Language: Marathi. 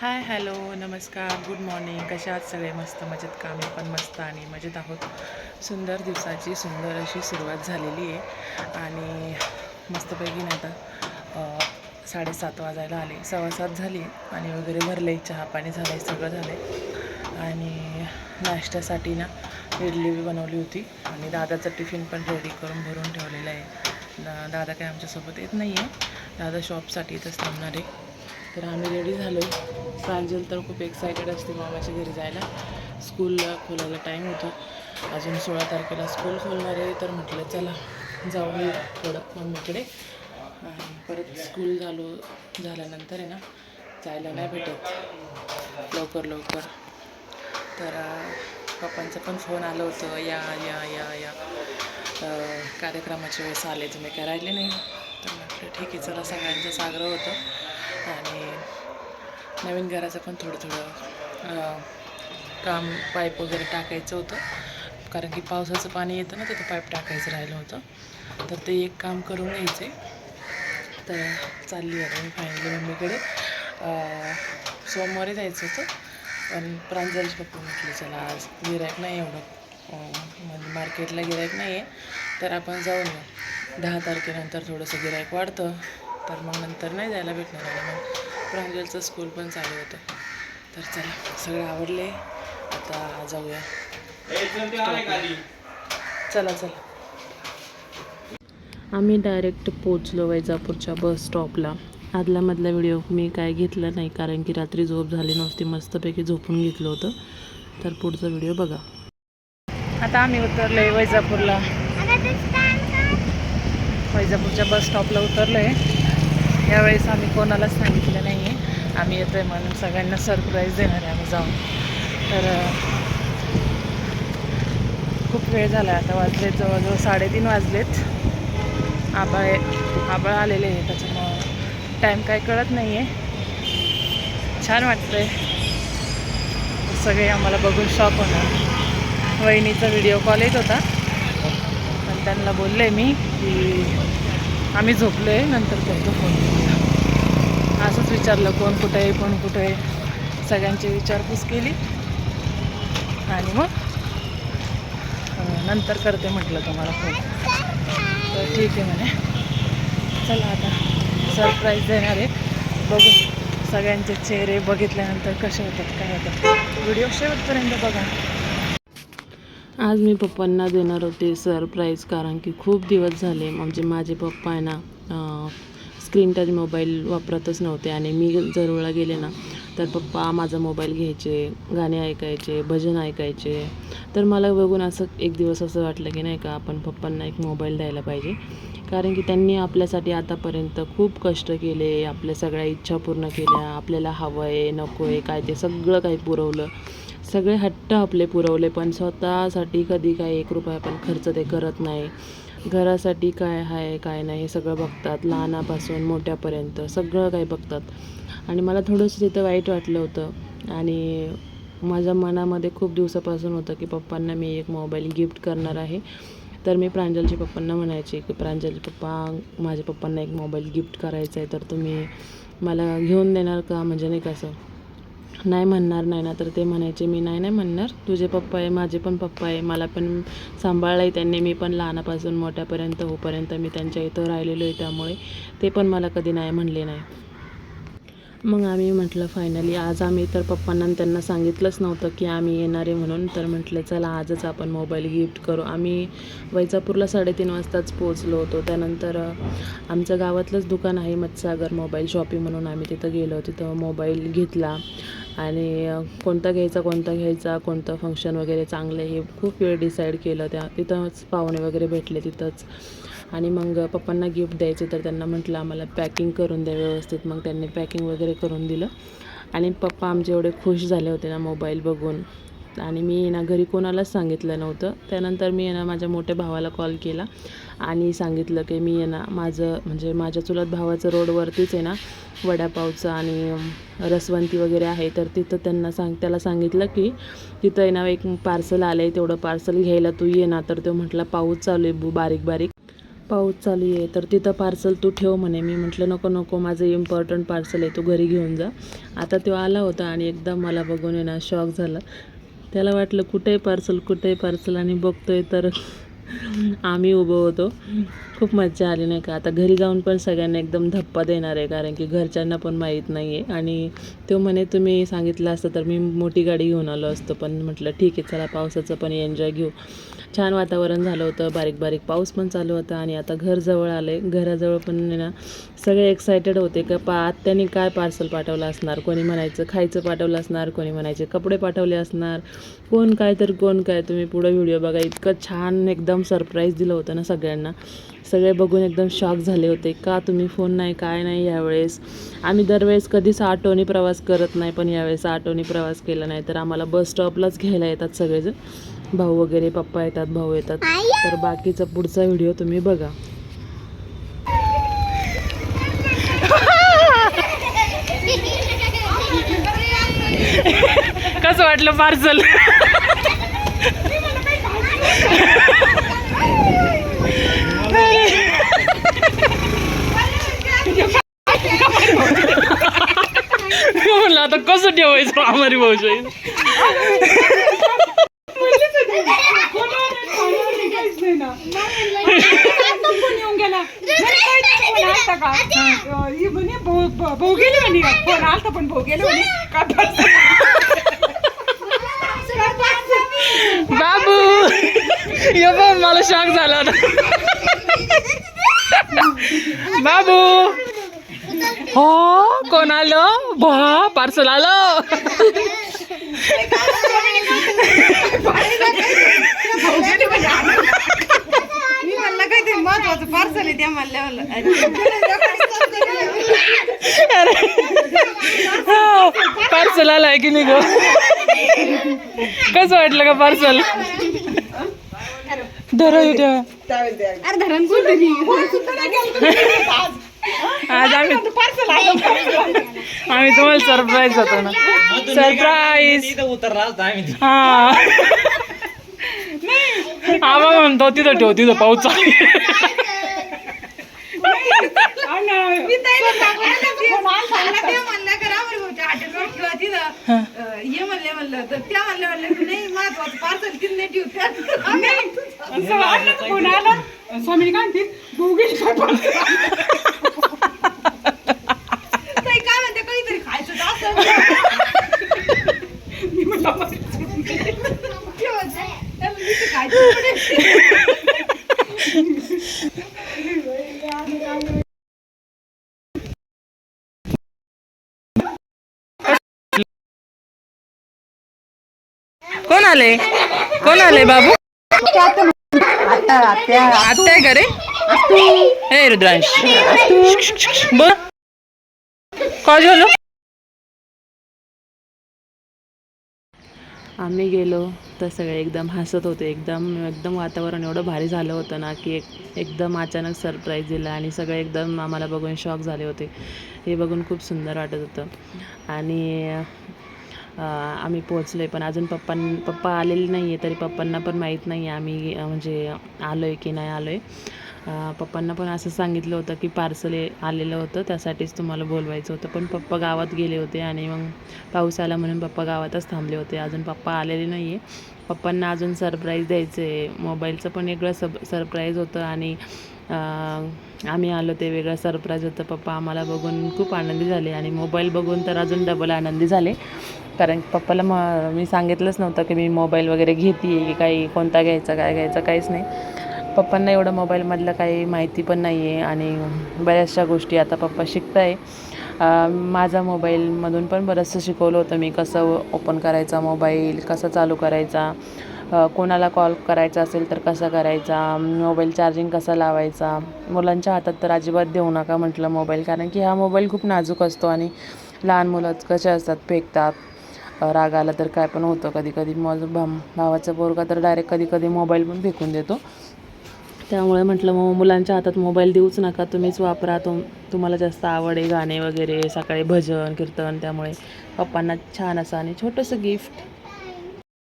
हाय हॅलो नमस्कार गुड मॉर्निंग कशा आहात सगळे? मस्त मजेत कामी पण मस्त आणि मजेत आहोत. सुंदर दिवसाची सुंदर अशी सुरुवात झालेली आहे. आणि मस्तपैकी नाही आता साडेसात वाजायला आले. सव्वा सात झाली आणि वगैरे भरले. चहा पाणी झालं आहे सगळं झालं आहे आणि नाश्त्यासाठी ना इडली बी बनवली होती. आणि दादाचं टिफिन पण रेडी करून भरून ठेवलेलं आहे. दा दादा काय आमच्यासोबत येत नाही आहे दादा शॉपसाठी इथंच थांबणार आहे. तर आम्ही रेडी झालो प्रांजल तर खूप एक्सायटेड असते मामाच्या घरी जायला. स्कूलला खोलायला टाईम होतो. अजून सोळा तारखेला स्कूल खोलणार आहे तर म्हटलं चला जाऊ मी थोडं मम्मीकडे. आणि परत स्कूल झालो झाल्यानंतर आहे ना जायला नाही भेटत. लवकर लवकर. तर पप्पांचं पण फोन आलं होतं या या या या. कार्यक्रमाच्या वेळेस आले तुम्ही काय राहिले नाही. तर म्हटलं ठीक आहे चला सगळ्यांचाच आग्रह होतं. आणि नवीन घराचं पण थोडं थोडं काम पाईप वगैरे टाकायचं होतं. कारण की पावसाचं पाणी येतं ना तिथं पाईप टाकायचं राहिलं होतं. तर ते एक काम करून यायचे तर चालली आता मी फायनली मम्मीकडे. सोमवारी जायचं होतं. पण प्रांजलचे पप्पा म्हटलं चला आज गिरायक नाही एवढं. म्हणजे मार्केटला गिरायक नाही आहे. तर आपण जाऊन ना दहा तारखेनंतर थोडंसं गिरायक वाढतं. तर मग नंतर नाही जायला भेटणार आणि मग प्रांजलचं स्कूल पण चालू होतं. तर चला सगळं आवडले आता जाऊया. चला चला आम्ही डायरेक्ट पोचलो वैजापूरच्या बस स्टॉपला आदल्यामधला व्हिडिओ मी काय घेतला नाही कारण की रात्री झोप झाली नव्हती मस्तपैकी झोपून घेतलं होतं. तर पुढचा व्हिडिओ बघा. आता आम्ही उतरलो आहे वैजापूरला वैजापूरच्या बस स्टॉपला उतरलो आहे यावेळेस आम्ही कोणालाच सांगितलं नाही आहे. आम्ही येतो आहे म्हणून सगळ्यांना सरप्राईज देणार आहे आम्ही जाऊन. तर खूप वेळ झाला आता वाजलेत जवळजवळ साडेतीन वाजलेत. आबाळ आबाळ आलेले आहे त्याच्यामुळं टाईम काय कळत नाही आहे छान वाटतंय. सगळे आम्हाला बघून शॉक होणार. वहिनीचा व्हिडिओ कॉल येत होता. पण त्यांना बोलले मी की आम्ही झोपलो आहे नंतर करतो फोन असंच विचारलं कोण कुठं आहे कोण कुठं आहे? सगळ्यांची विचारपूस केली. आणि मग नंतर करते म्हटलं तुम्हाला फोन तर ठीक आहे म्हणे. चला आता सरप्राईज देणार आहे. बघू सगळ्यांचे चेहरे बघितल्यानंतर कसे होतात काय होतात. व्हिडिओ शेवटपर्यंत बघा. आज मी पप्पांना देणार होते सरप्राईज कारण की खूप दिवस झाले म्हणजे माझे पप्पा आहे ना स्क्रीन टच मोबाईल वापरतच नव्हते आणि मी जर गेले ना तर पप्पा माझा मोबाईल घ्यायचे गाणे ऐकायचे भजन ऐकायचे. तर मला बघून असं एक दिवस असं वाटलं की नाही का आपण पप्पांना एक मोबाईल द्यायला पाहिजे. कारण की त्यांनी आपल्यासाठी आतापर्यंत खूप कष्ट केले आपल्या सगळ्या इच्छा पूर्ण केल्या आपल्याला हवं आहे नको आहे काय ते सगळं काही पुरवलं. सगळे हट्ट आपले पुरवले पण स्वतःसाठी कधी काय एक रुपया पण खर्च ते करत नाही. घरासाठी काय आहे काय नाही हे सगळं बघतात. लहानापासून मोठ्यापर्यंत सगळं काही बघतात. आणि मला थोडंसं तिथं वाईट वाटलं होतं. आणि माझ्या मनामध्ये खूप दिवसापासून होतं की पप्पांना मी एक मोबाईल गिफ्ट करणार आहे. तर मी प्रांजलच्या पप्पांना म्हणायचे की प्रांजलचे पप्पा माझ्या पप्पांना एक मोबाईल गिफ्ट करायचा आहे तर तुम्ही मला घेऊन देणार का? म्हणजे नाही कसं नाही म्हणणार नाही ना तर ते म्हणायचे मी नाही नाही म्हणणार. तुझे पप्पा आहे माझे पण पप्पा आहे. मला पण सांभाळलं आहे त्यांनी. मी पण लहानापासून मोठ्यापर्यंत होपर्यंत मी त्यांच्या इथं राहिलेलो आहे. त्यामुळे ते पण मला कधी नाही म्हणले नाही. मग आम्ही म्हटलं फायनली आज आम्ही तर पप्पांना त्यांना सांगितलंच नव्हतं की आम्ही येणार आहे म्हणून. तर म्हटलं चला आजच आपण मोबाईल गिफ्ट करू. आम्ही वैजापूरला साडेतीन वाजताच पोचलो होतो. त्यानंतर आमचं गावातलंच दुकान आहे मत्सागर मोबाईल शॉपिंग म्हणून. आम्ही तिथं गेलो. तिथं मोबाईल घेतला. आणि कोणता घ्यायचा कोणता घ्यायचा कोणतं फंक्शन वगैरे चांगलं आहे हे खूप वेळ डिसाईड केलं त्या तिथंच पाहुणे वगैरे भेटले तिथंच. आणि मग पप्पांना गिफ्ट द्यायचे तर त्यांना म्हटलं आम्हाला पॅकिंग करून द्या व्यवस्थित. मग त्यांनी पॅकिंग वगैरे करून दिलं. आणि पप्पा आमचे एवढे खुश झाले होते ना मोबाईल बघून. आणि मी ना घरी कोणालाच सांगितलं नव्हतं. त्यानंतर मी ना माझ्या मोठ्या भावाला कॉल केला आणि सांगितलं की मी ना माझं म्हणजे माझ्या चुलत भावाचं रोडवरतीच आहे ना वडापावचं आणि रसवंती वगैरे आहे. तर तिथं त्यांना सांग त्याला सांगितलं की तिथं आहे ना एक पार्सल आलं आहे तेवढं पार्सल घ्यायला तू ये ना. तर तो म्हटला पाऊस चालू आहे बु- बारीक बारीक. पाऊस चालू आहे तर तिथं पार्सल तू ठेव म्हणे. मी म्हटलं नको नको माझं इम्पॉर्टंट पार्सल आहे तू घरी घेऊन जा. आता तो आला होता आणि एकदम मला बघून आहे ना शॉक झाला. त्याला वाटलं कुठे पार्सल कुठे पार्सल आणि बघतोय तर आम्ही उभं होतो. खूप मजा आली नाही का? आता घरी जाऊन पण सगळ्यांना एकदम धप्पा देणार आहे कारण की घरच्यांना पण माहीत नाही आहे आणि तो म्हणे तुम्ही सांगितलं असतं तर मी मोठी गाडी घेऊन आलो असतो पण म्हटलं ठीक आहे चला पावसाचं पण एन्जॉय घेऊ. छान वातावरण झालं होतं बारीक बारीक पाऊस पण चालू होता आणि आता घर जवळ आले घराजवळ पण ना सगळे एक्सायटेड होते का पा आत्याने काय पार्सल पाठवलं असणार? कोणी म्हणायचं खायचं पाठवलं असणार? कोणी म्हणायचे कपडे पाठवले असणार? कोण काय तर कोण काय तुम्ही पुढं व्हिडिओ बघा. इतकं छान एकदम सरप्राईज दिलं होतं ना सगळ्यांना. सगळे बघून एकदम शॉक झाले होते का तुम्ही फोन नाही काय नाही यावेळेस. आम्ही दरवेळेस कधीच ऑटोनी प्रवास करत नाही पण यावेळेस ऑटोनी प्रवास केला नाही तर आम्हाला बस स्टॉपलाच घ्यायला येतात सगळेजण. भाऊ वगैरे पप्पा येतात भाऊ येतात. तर बाकीचा पुढचा व्हिडिओ तुम्ही बघा. कसं वाटलं पार्सल म्हणलं आता कसं ठेवायचं आमारी भाऊ गेले म्हणे फोन आलता पण भाऊ गेले म्हणे का बाबू ये बघ मला शॉक झाला बाबू! हो कोण आलं? बा पार्सल आलं. मी म्हणलं काय ते महत्वाचं पार्सल आहे त्या म्हणल्या पार्सल आलाय की नाही ग? कसं वाटलं का पार्सल धरा अरे धरण आज आम्ही पार्सल आलं. आम्ही तुम्हाला सरप्राईज होतो ना. सरप्राईज उतरला आम्ही हा. आबा म्हणतो तिथं ठेव तिथं पाऊस म्हणलं ये म्हणले म्हणलं तर त्या म्हणल्या म्हणलं की नाही महत्वाचं पार्सल तिथं ठेवतात स्वामी काय म्हणते भाऊ गेली काय parcel आलं? ताई काय म्हणते काहीतरी खायचं तर असं मी म्हणलं बरं. ठेवायचं. त्याला नुसतं खायचं पडेल. कोण आले? कोण आले बाबू? आत्या आहे का रे? हे रुद्रांश. बोल. काय झालं. आम्ही गेलो तर सगळे एकदम हसत होते. एकदम एकदम वातावरण एवढं भारी झालं होतं ना की एक एकदम अचानक सरप्राईज दिला आणि सगळे एकदम आम्हाला बघून शॉक झाले होते. हे बघून खूप सुंदर वाटत होतं. आणि आम्ही पोहोचलो आहे पण अजून पप्पां पप्पा आलेले नाही आहे तरी पप्पांना पण माहीत नाही आहे आम्ही म्हणजे आलो आहे की नाही आलो आहे पप्पांना पण असं सांगितलं होतं की पार्सल आलेलं होतं त्यासाठीच तुम्हाला बोलवायचं होतं. पण पप्पा गावात गेले होते आणि मग पाऊस आला म्हणून पप्पा गावातच थांबले होते. अजून पप्पा आलेले नाही आहे पप्पांना अजून सरप्राईज द्यायचं आहे मोबाईलचं पण वेगळं सब सरप्राईज होतं आणि आम्ही आलो ते वेगळं सरप्राईज होतं. पप्पा आम्हाला बघून खूप आनंदी झाले आणि मोबाईल बघून तर अजून डबल आनंदी झाले. कारण पप्पाला म मी सांगितलंच नव्हतं की मी मोबाईल वगैरे घेते की काही कोणता घ्यायचा काय घ्यायचा काहीच नाही. पप्पांना एवढं मोबाईलमधलं काही माहिती पण नाही आहे आणि बऱ्याचशा गोष्टी आता पप्पा शिकत आहे माझा मोबाईलमधून पण बरंचसं शिकवलं होतं मी कसं ओपन करायचा मोबाईल कसं चालू करायचा. कोणाला कॉल करायचा असेल तर कसा करायचा? मोबाईल चार्जिंग कसा लावायचा? मुलांच्या हातात तर अजिबात देऊ नका म्हटलं मोबाईल कारण की हा मोबाईल खूप नाजूक असतो आणि लहान मुलं कसे असतात? फेकतात. राग आला तर काय पण होतं कधी कधी माझं भा भावाचा पोरगा तर डायरेक्ट कधी कधी मोबाईल पण फेकून देतो. त्यामुळे म्हटलं मग मुलांच्या हातात मोबाईल देऊच नका. तुम्हीच वापरा. तुम तुम्हाला जास्त आवड आहे गाणे वगैरे सकाळी भजन कीर्तन त्यामुळे पप्पांना छान असं आणि छोटंसं गिफ्ट